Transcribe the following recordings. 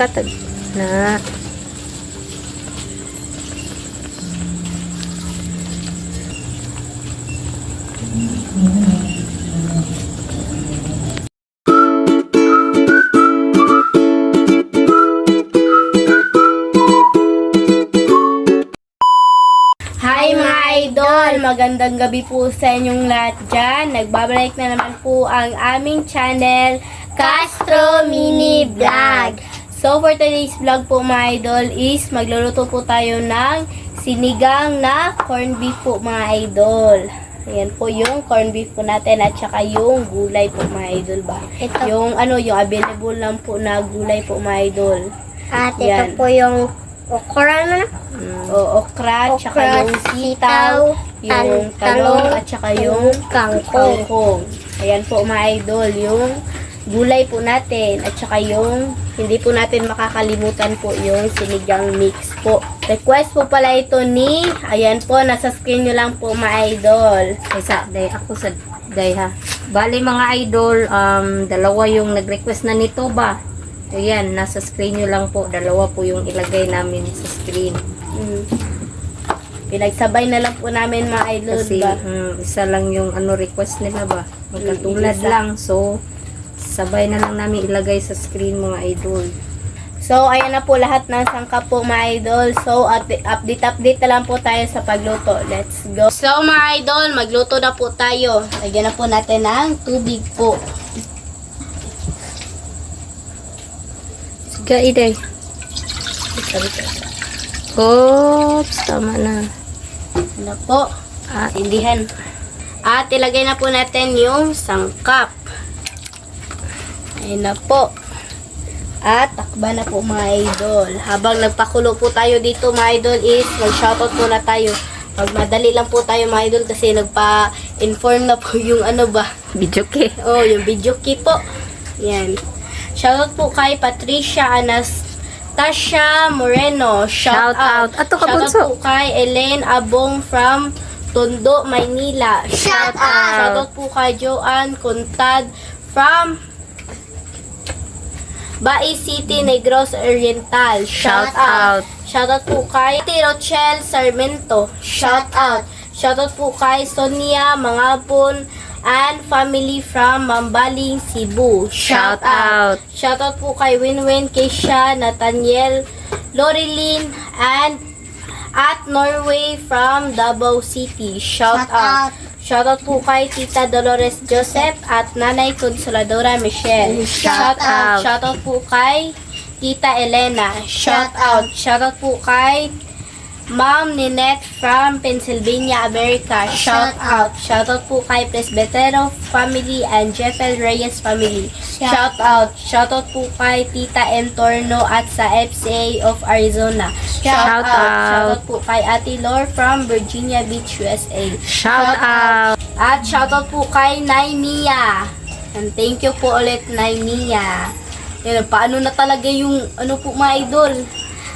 katag na. Hi mga idol! Magandang gabi po sa inyong lahat dyan. Nagbabalik na naman po ang aming channel, Castro Mini Vlog. So for today's vlog po mga idol is magluluto po tayo ng sinigang na corned beef po mga idol. Ayan po yung corned beef po natin at saka yung gulay po mga idol ba. Ito. Yung ano, yung available lang po na gulay po mga idol. At ito Yan. po yung okra na. O okra, Okra, yung sitaw, yung tal- talong, at saka yung kangkong. kangkong. Ayan po mga idol, yung gulay po natin, at saka yung hindi po natin makakalimutan po yung sinigang mix po. Request po pala ito ni, ayan po, nasa screen nyo lang po mga idol. Isa, day ako sa day ha. Bali mga idol, um, dalawa yung nag-request na nito ba? Ayan, nasa screen nyo lang po. Dalawa po yung ilagay namin sa screen. Mm. Pinagsabay na lang po namin mga idol Kasi ba? mm, isa lang yung ano request nila ba? Magkatulad lang. So, sabay na lang namin ilagay sa screen mga idol. So, ayan na po lahat ng sangkap po mga idol. So, update, update, update na lang po tayo sa pagluto. Let's go. So, mga idol, magluto na po tayo. Lagyan na po natin ng tubig po. Sige, iday. Oops, tama na. Ano po? Ah, Tindihan. At ilagay na po natin yung sangkap. Ayan na po. At takba na po mga idol. Habang nagpakulo po tayo dito mga idol is mag-shoutout po na tayo. Magmadali lang po tayo mga idol kasi nagpa-inform na po yung ano ba. video ke. Oh, yung video key po. Yan. Shoutout po kay Patricia Anastasia Moreno. Shout out. Ato ka, Shoutout bunso. po kay Elaine Abong from Tondo, Maynila. Shout out. Shoutout po kay Joanne Contad from Bai City, Negros Oriental. Shout out. Shoutout po kay Rochelle Sarmento. Shout out. Shoutout po kay Sonia Mangapon and family from Mambaling, Cebu. Shout out. Shoutout po kay Winwin, Keisha, Nathaniel, Lorilyn, and at Norway from Davao City. Shout, Shout out. out. Shoutout po kay Tita Dolores Joseph at Nanay Consoladora Michelle. Shout out. Shoutout po kay Tita Elena. Shout out. Shoutout po kay Ma'am Ninette from Pennsylvania, America. Shout Shout out. Po kay Presbetero family and Jeffel Reyes family. Shout out. Shoutout po kay Tita M. Torno at sa FCA of Arizona. Shout out. Shoutout po kay Ate Lor from Virginia Beach, USA. Shout out. At shoutout po kay Nay Mia. And thank you po ulit, Nay Mia. Yan, paano na talaga yung ano po mga idol.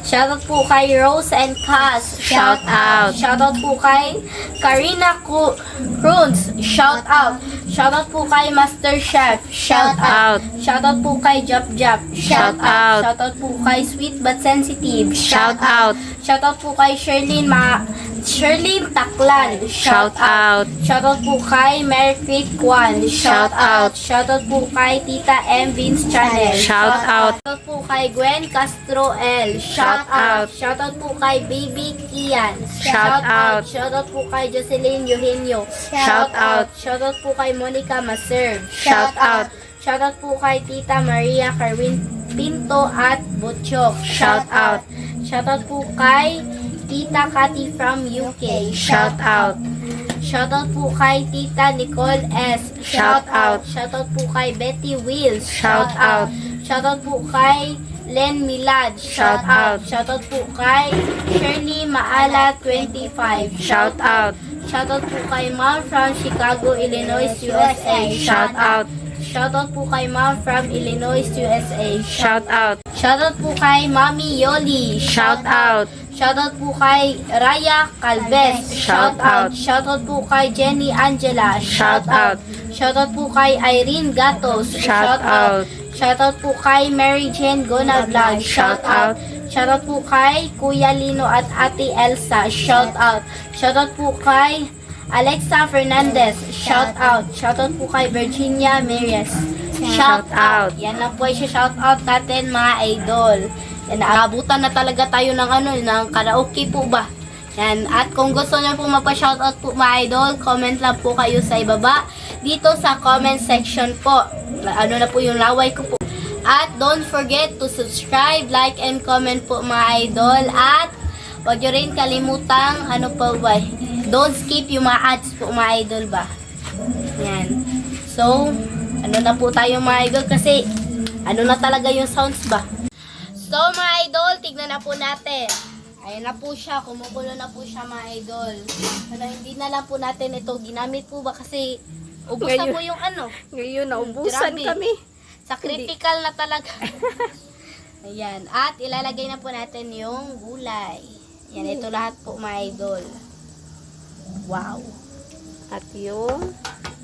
Shoutout po kay Rose and Cass. Shout out. Shoutout po kay Karina Cruz. Shout out. Shoutout po kay Master Chef. Shout out. Shoutout po kay Jap Jap. Shout out. Shoutout po kay Sweet But Sensitive. Shout out. Shoutout po kay Sherlyn Ma Sherlyn Taklan. Shout out. Shoutout po kay Mary Faith Kwan. Shout out. Shoutout po kay Tita M. Vince Channel. Shout out. Shoutout po kay Gwen Castro L. Shout out. Shoutout po kay Baby Kian. Shout out. Shoutout po kay Jocelyn Eugenio. Shout out. Shoutout po kay Monica Maser. Shout out. Shoutout po kay Tita Maria Carwin Pinto at Butchok. Shout out. Shoutout po kay Tita Cathy from UK. Shout out. Shoutout po kay Tita Nicole S. Shout out. Shoutout po kay Betty Wills. Shout out. Shoutout po kay Len Milad. Shout out. Shoutout po kay Shirley Maala 25. Shout out. Shoutout po kay Ma'am from Chicago, Illinois, USA. Shout out. Shoutout po kay Ma'am from Illinois, USA. Shout out. Shoutout po kay Mami Yoli. Shout out. Shoutout po kay Raya Calves. Shout out. Shoutout po kay Jenny Angela. Shout out. Shoutout po kay Irene Gatos. Shout out. Shoutout po kay Mary Jane Gona Vlog. Shoutout. Shoutout po kay Kuya Lino at Ate Elsa. Shoutout. Shoutout po kay Alexa Fernandez. Shoutout. Shoutout po kay Virginia Merias. Shoutout. Yan lang po ay shoutout natin mga idol. Yan, naabutan na talaga tayo ng ano, ng karaoke po ba? Yan. At kung gusto niyo po magpa-shoutout po mga idol, comment lang po kayo sa ibaba. Dito sa comment section po. Ano na po yung laway ko po. At don't forget to subscribe, like, and comment po mga idol. At huwag nyo rin kalimutang, ano pa ba, don't skip yung mga ads po mga idol ba. Yan. So, ano na po tayo mga idol kasi ano na talaga yung sounds ba. So mga idol, tignan na po natin. Ayan na po siya, kumukulo na po siya mga idol. Ano, hindi na lang po natin ito ginamit po ba kasi ubos na Ngayon. po yung ano. Ngayon, naubusan Grabe. kami. Sa critical na talaga. Ayan. At ilalagay na po natin yung gulay. Yan, ito lahat po mga idol. Wow. At yung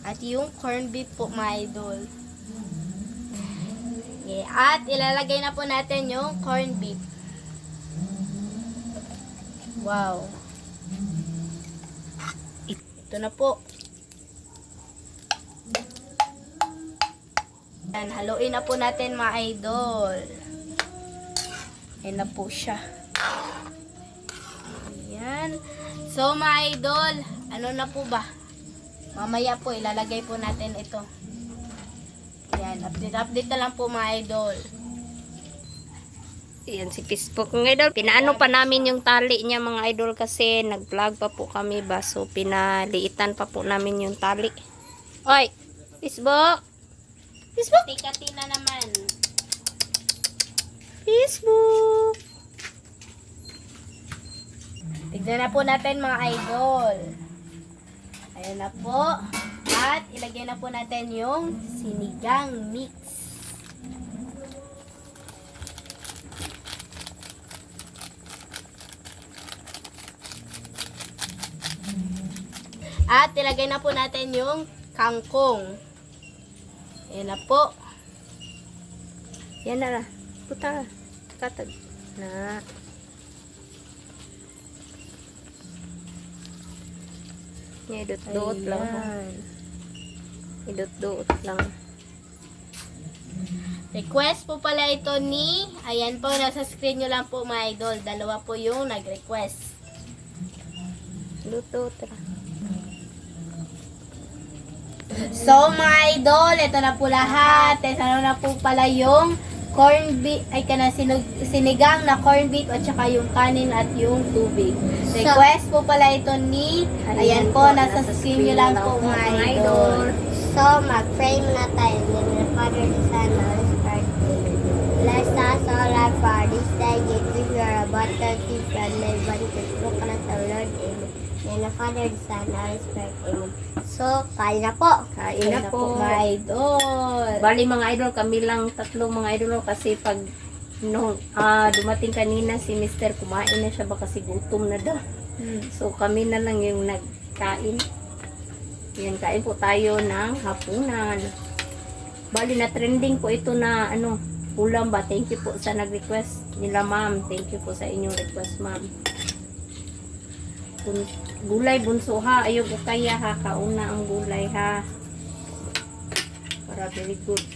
At yung corned beef po mga idol. Okay. At ilalagay na po natin yung corned beef. Wow. Ito na po. Yan, haluin na po natin mga idol. Ayan na po siya. Ayan. So mga idol, ano na po ba? Mamaya po, ilalagay po natin ito. Ayan, update-update na lang po mga idol. Yan si Facebook ng idol. Pinaano pa namin yung tali niya mga idol kasi nag-vlog pa po kami ba. So pinaliitan pa po namin yung tali. Oy, Facebook. Facebook. Tikati na naman. Facebook. Tignan na po natin mga idol. Ayan na po. At ilagay na po natin yung sinigang mix. At ilagay na po natin yung kangkong. Ayan na po. Yan na. Puta. Katag. Na. Yan, idot-dot lang. Ayan. Idot-dot lang. Request po pala ito ni, ayan po, nasa screen nyo lang po mga idol. Dalawa po yung nag-request. Luto. Tara. So mga idol, ito na po lahat. Ito na po pala yung corn beef, ay kana sinog, sinigang na corn beef at saka yung kanin at yung tubig. Request po pala ito ni, ayan, po, nasa screen nyo lang po mga idol. So, mag-pray muna tayo. In the name of the Father, the Son, and the Holy Spirit. Bless us all our for this day. Give us your abundant peace and may one to look us, O Lord. Amen. In the the Father, the Son, the Holy Spirit. Amen. So, kain na po. Kain na na po. mga idol. Bali mga idol, kami lang tatlong mga idol kasi pag nung ah, dumating kanina si Mr. kumain na siya ba kasi gutom na daw. Hmm. So kami na lang yung nagkain. Yan, kain po tayo ng hapunan. Bali na trending po ito na ano, ulam ba? Thank you po sa nag-request nila ma'am. Thank you po sa inyong request ma'am. Gulay bunso ha, ayaw ko kaya ha, kauna ang gulay ha. Para very good.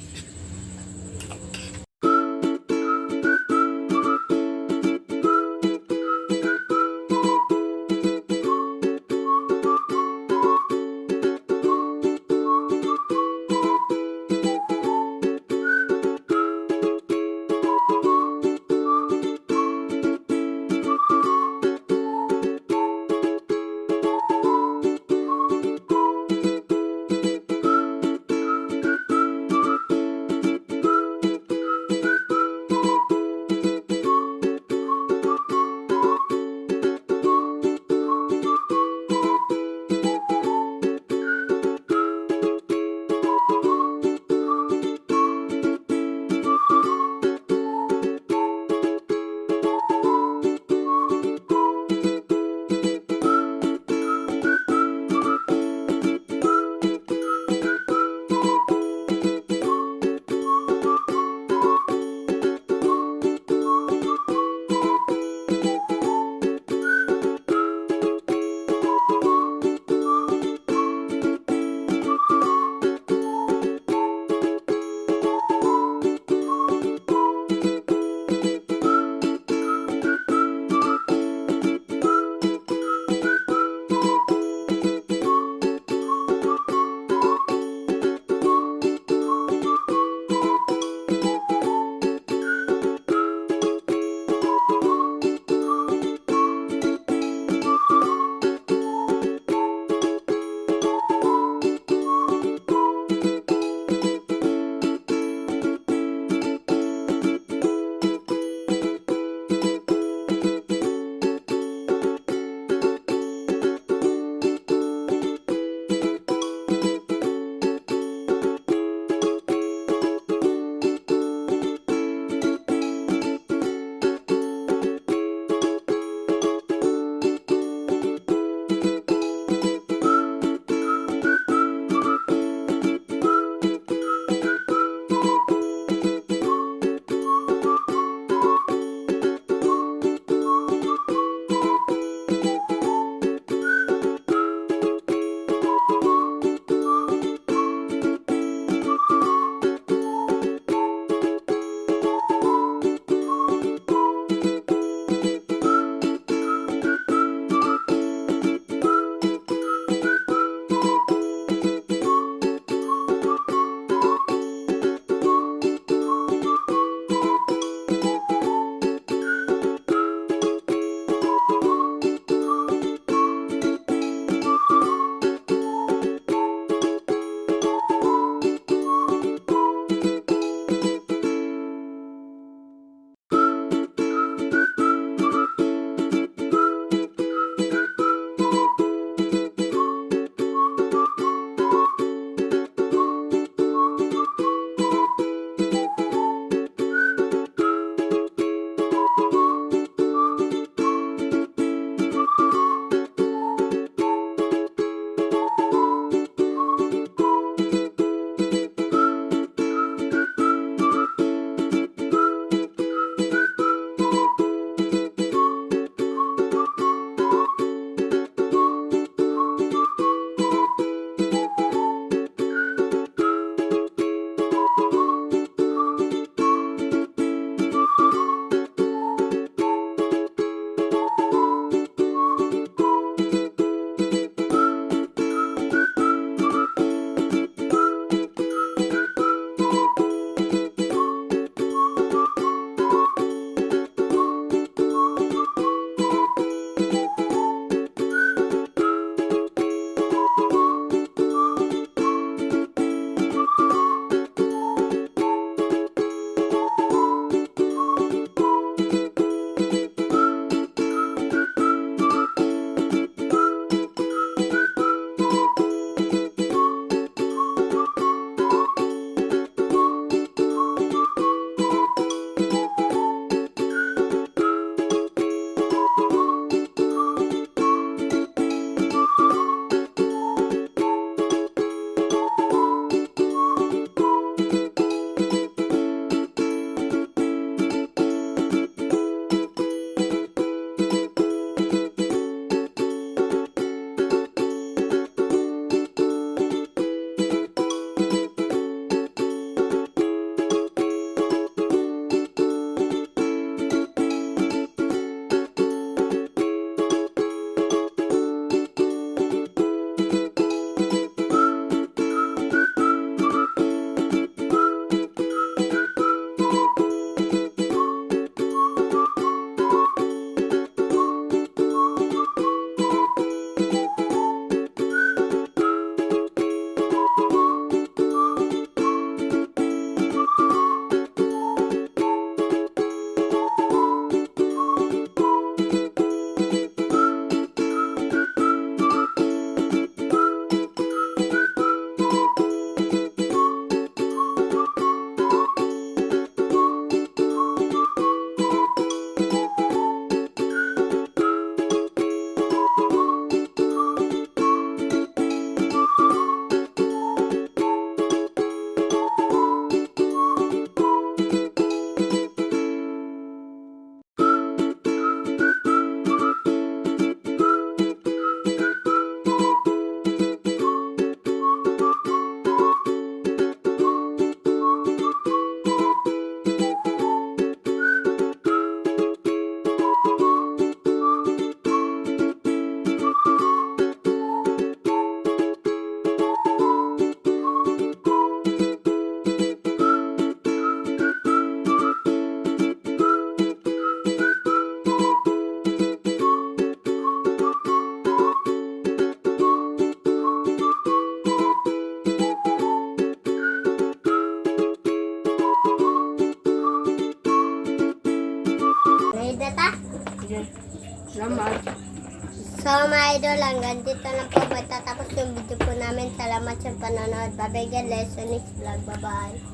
Hanggang dito na po magtatapos yung video po namin. Salamat sa panonood. Bye-bye, God bless. Sa next vlog. Bye-bye.